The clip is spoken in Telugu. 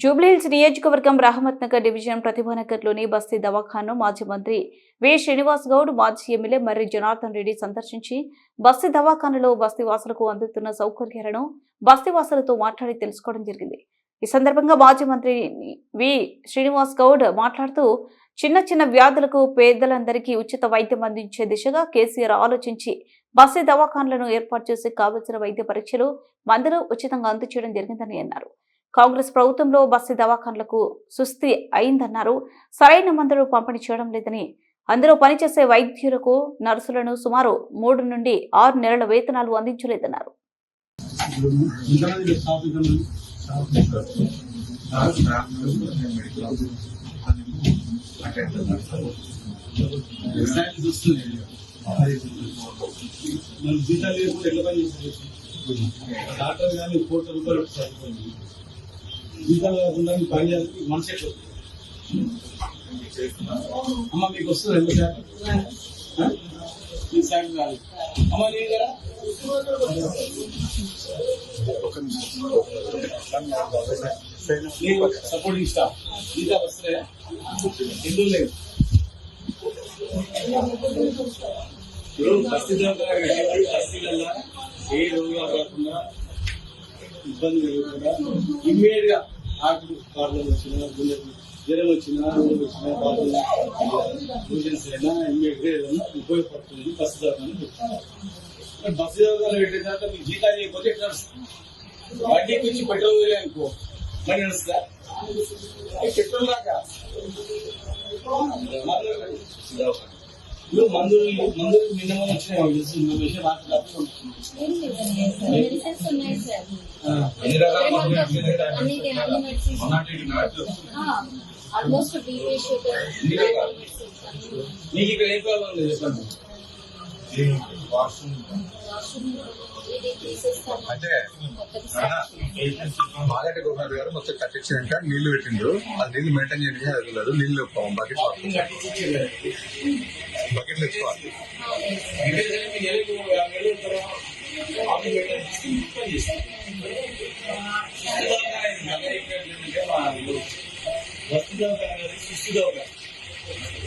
జూబ్లీహిల్స్ నియోజకవర్గం రహమత్ నగర్ డివిజన్ ప్రతిభానగర్లోని బస్తీ దవాఖాను మాజీ మంత్రి వి. శ్రీనివాస్ గౌడ్ మాజీ ఎమ్మెల్యే మర్రి జనార్దన్ రెడ్డి సందర్శించి బస్తీ దవాఖానలో బస్తీవాసులకు అందుతున్న సౌకర్యాలను బస్తీవాసులతో మాట్లాడి తెలుసుకోవడం జరిగింది. ఈ సందర్భంగా మాజీ మంత్రి వి. శ్రీనివాస్ గౌడ్ మాట్లాడుతూ చిన్న చిన్న వ్యాధులకు పేదలందరికీ ఉచిత వైద్యం అందించే దిశగా కేసీఆర్ ఆలోచించి బస్తీ దవాఖానలను ఏర్పాటు చేసి కావలసిన వైద్య పరీక్షలు మందులు ఉచితంగా అందచేయడం జరిగిందని అన్నారు. కాంగ్రెస్ ప్రభుత్వంలో బస్సు దవాఖాన్లకు సుస్థి అయిందన్నారు. సరైన మందులు పంపిణీ చేయడం లేదని అందులో పనిచేసే వైద్యులకు నర్సులను సుమారు మూడు నుండి ఆరు నెలల వేతనాలు అందించలేదన్నారు. జీతాలు ఎట్లా పని చేస్తారు డాక్టర్ కానీ కోట్ల రూపాయలు సరిపోయింది పని చేయాలి మనసు అమ్మ మీకు వస్తుంది రెండు శాతం శాతం కాదు. అమ్మ నేను కదా నీకు సపోర్టింగ్ స్టాఫ్ ఇంకా వస్తాయా ఎందుకు లేదు. ఇప్పుడు పరిస్థితుల్లో పరిస్థితుల్లో ఏ రోగాలు రాకుండా ఇబ్బంది కలగకుండా ఇమ్మీడియట్గా ఆటలు ప్రాబ్లం వచ్చినా జ్వరం వచ్చినా రోగులు వచ్చినా బాధలు ఎమర్జెన్సీ అయినా ఇమ్మీడియట్గా ఏదైనా ఉపయోగపడుతుంది బస్సు దవాఖాన బస్సు దవాఖాన పెట్టిన తర్వాత మీకు జీతాలు చేయకపోతే ఎట్లా నడుస్తుంది? వడ్డీకి వచ్చి పెట్రోల్ అనుకో. మరి నడుస్తా పెట్రోల్ దాకా? ఇప్పుడు మందులు మందులు నిన్న మొన్న వచ్చినాయి నాకు ఇక్కడ ఏం ప్రాబ్లం లేదు చెప్పండి. అంటే మాగంటి గారు మొత్తం కట్టించినాక నీళ్ళు పెట్టిండ్రు. ఆ నీళ్ళు మెయింటైన్ చేయడానికి బకెట్ అర్థం కట్టించి బకెట్లు తెచ్చుకోవాలి అంటే మీ నెలకు యాభై